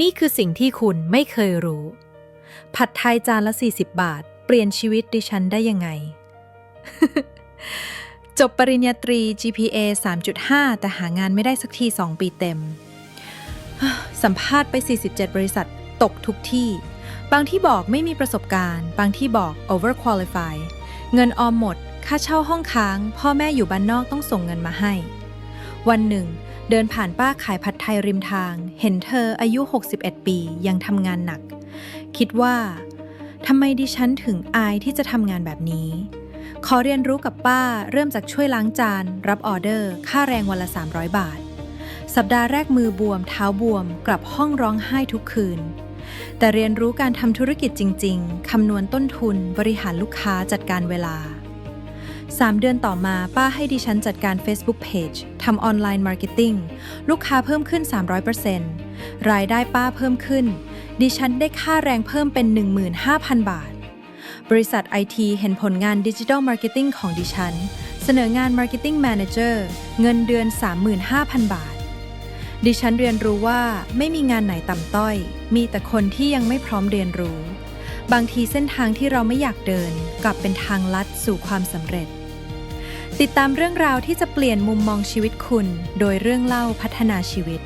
นี่คือสิ่งที่คุณไม่เคยรู้ ผัดไทยจานละ 40 บาท เปลี่ยนชีวิตดิฉันได้ยังไง จบปริญญาตรี GPA 3.5 แต่หางานไม่ได้สักที 2 ปีเต็ม สัมภาษณ์ไป 47 บริษัทตกทุกที่ บางที่บอกไม่มีประสบการณ์ บางที่บอก over qualify เงินออมหมด ค่าเช่าห้องค้าง พ่อแม่อยู่บ้านนอกต้องส่งเงินมาให้ วันหนึ่ง เดินผ่านป้าขายผัดไทยริมทาง เห็นเธออายุ 61 ปียังทำงานหนัก คิดว่าทำไมดิฉันถึงอายที่จะทำงานแบบนี้ ขอเรียนรู้กับป้าเริ่มจากช่วยล้างจาน รับออเดอร์ ค่าแรงวันละ 300 บาท สัปดาห์แรกมือบวม เท้าบวม กลับห้องร้องไห้ทุกคืน แต่เรียนรู้การทำธุรกิจจริง ๆคำนวณต้นทุน บริหารลูกค้าจัดการเวลา 3 เดือนต่อมาป้าให้ดิฉันจัดการ Facebook Page ทำออนไลน์มาร์เก็ตติ้งลูกค้าเพิ่มขึ้น 300%รายได้ป้าเพิ่มขึ้น ดิฉันได้ค่าแรงเพิ่มเป็น 15,000 บาท บริษัทไอทีเห็นผลงานดิจิทัลมาร์เก็ตติ้งของดิฉัน เสนองาน Marketing Manager เงินเดือน 35,000 บาท ดิฉันเรียนรู้ว่าไม่มีงานไหนต่ำต้อย มีแต่คนที่ยังไม่พร้อมเรียนรู้บางทีเส้นทางที่เราไม่อยากเดิน กลับเป็นทางลัดสู่ความสำเร็จ ติดตามเรื่องราวที่จะเปลี่ยนมุมมองชีวิตคุณ โดยเรื่องเล่าพัฒนาชีวิต